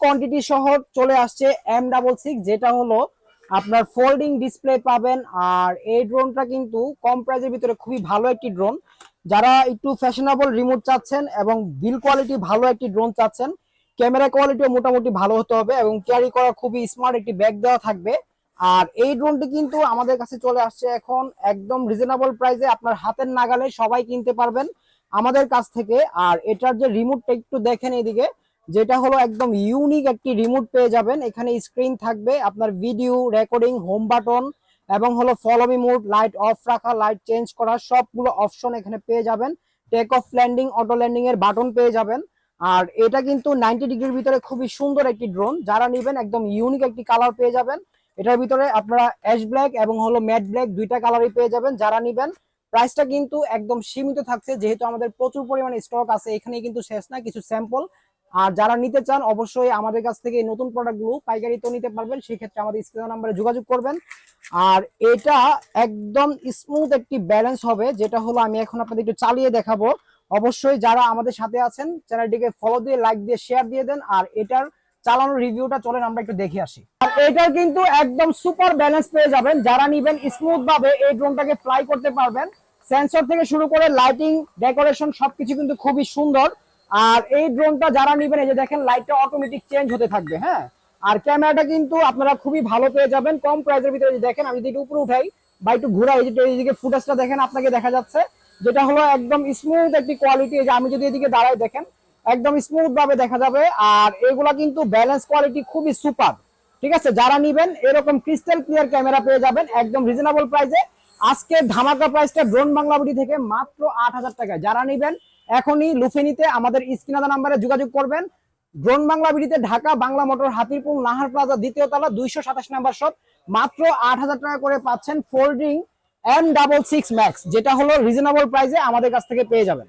Quantity চলে আসছে M double six যেটা আপনার ফোল্ডিং ডিসপ্লে পাবেন। আর এই ড্রোনটা কিন্তু কম ভিতরে খুবই ভালো একটি ড্রোন যারা একটু ফ্যাশনেবল রিমোট চাচ্ছেন এবং বিল কোয়ালিটি ভালো একটি ড্রোন ক্যামেরা কোয়ালিটিও মোটামুটি ভালো হতে হবে এবং ক্যারি করা খুবই স্মার্ট একটি ব্যাগ দেওয়া থাকবে। আর এই ড্রোনটি কিন্তু আমাদের কাছে চলে আসছে এখন একদম রিজনেবল প্রাইসে আপনার হাতের নাগালে সবাই কিনতে পারবেন। আমাদের কাছ থেকে, আর এটার যে রিমোটটা একটু দেখেন এদিকে, যেটা হলো একদম ইউনিক একটি রিমোট পেয়ে যাবেন। এখানে স্ক্রিন থাকবে আপনার ভিডিও রেকর্ডিং হোম বাটন এবং হলো follow me mode light off রাখা লাইট চেঞ্জ করা, সবগুলো অপশন এখানে পেয়ে যাবেন। Take off landing auto landing এর বাটন পেয়ে যাবেন। আর এটা কিন্তু নাইনটি ডিগ্রির ভিতরে খুবই সুন্দর একটি ড্রোন যারা নেবেন, একদম ইউনিক একটি কালার পেয়ে যাবেন। এটার ভিতরে আপনারা অ্যাশ ব্ল্যাক এবং হলো ম্যাট ব্ল্যাক দুইটা কালারই পেয়ে যাবেন। যারা নেবেন প্রাইসটা কিন্তু একদম সীমিত থাকছে, যেহেতু আমাদের প্রচুর পরিমাণে স্টক আছে এখানে কিন্তু শেষ না, কিছু স্যাম্পল আর যারা নিতে চান, অবশ্যই আমাদের কাছ থেকে নতুন প্রোডাক্টগুলো পাইকারিতেও নিতে পারবেন, সেক্ষেত্রে আমাদের স্ক্রিন নাম্বারে যোগাযোগ করবেন। আর এটা একদম স্মুথ একটি ব্যালেন্স হবে, যেটা হলো আমি এখন আপনাদের একটু চালিয়ে দেখাবো। অবশ্যই যারা আমাদের সাথে আছেন, চ্যানেলটিকে ফলো দিয়ে লাইক দিয়ে শেয়ার দিয়ে দেন, আর এটার চালানোর রিভিউটা চলেন, আমরা একটু দেখে আসি। আর এটার কিন্তু একদম সুপার ব্যালেন্স পেয়ে যাবেন, যারা নিবেন স্মুথ ভাবে, এই ড্রোনটাকে ফ্লাই করতে পারবেন। সেন্সর থেকে শুরু করে লাইটিং ডেকোরেশন সবকিছু কিন্তু খুবই সুন্দর। আর এই ড্রোনটা যারা নিবেন, এই যে দেখেন লাইটটা অটোমেটিক চেঞ্জ হতে থাকবে হ্যাঁ? আর ক্যামেরাটা কিন্তু আপনারা খুবই ভালো পেয়ে যাবেন। কম প্রাইসের ভিতরে দেখেন, আমি যদি একটু উপরে উঠাই, বা একটু ঘুরাই যে এইদিকে ফুটেজটা দেখেন, আপনাকে দেখা যাচ্ছে, যেটা হলো একদম স্মুথ একটি কোয়ালিটি যে আমি যদি এদিকে দাঁড়াই, দেখেন, একদম স্মুথ ভাবে দেখা যাবে। আর এগুলা কিন্তু ব্যালেন্স কোয়ালিটি খুবই সুপার ঠিক আছে? যারা নিবেন, এরকম ক্রিস্টাল ক্লিয়ার ক্যামেরা পেয়ে যাবেন, একদম রিজনেবল প্রাইসে আজকে ধামাকা প্রাইসটা ড্রোন বাংলাবুটি থেকে মাত্র আট হাজার টাকা যারা নিবেন, এখনই লুফেনিতে আমাদের স্ক্রিনাদা নাম্বারে যোগাযোগ করবেন। ড্রোন বাংলা বিডিতে ঢাকা বাংলা মোটর হাতিরপুর নাহার প্লাজা দ্বিতীয় তলা দুইশো সাতাশ নাম্বার শপ মাত্র আট হাজার টাকা করে পাচ্ছেন folding M double six max যেটা হলো রিজনেবল প্রাইসে আমাদের কাছ থেকে পেয়ে যাবেন।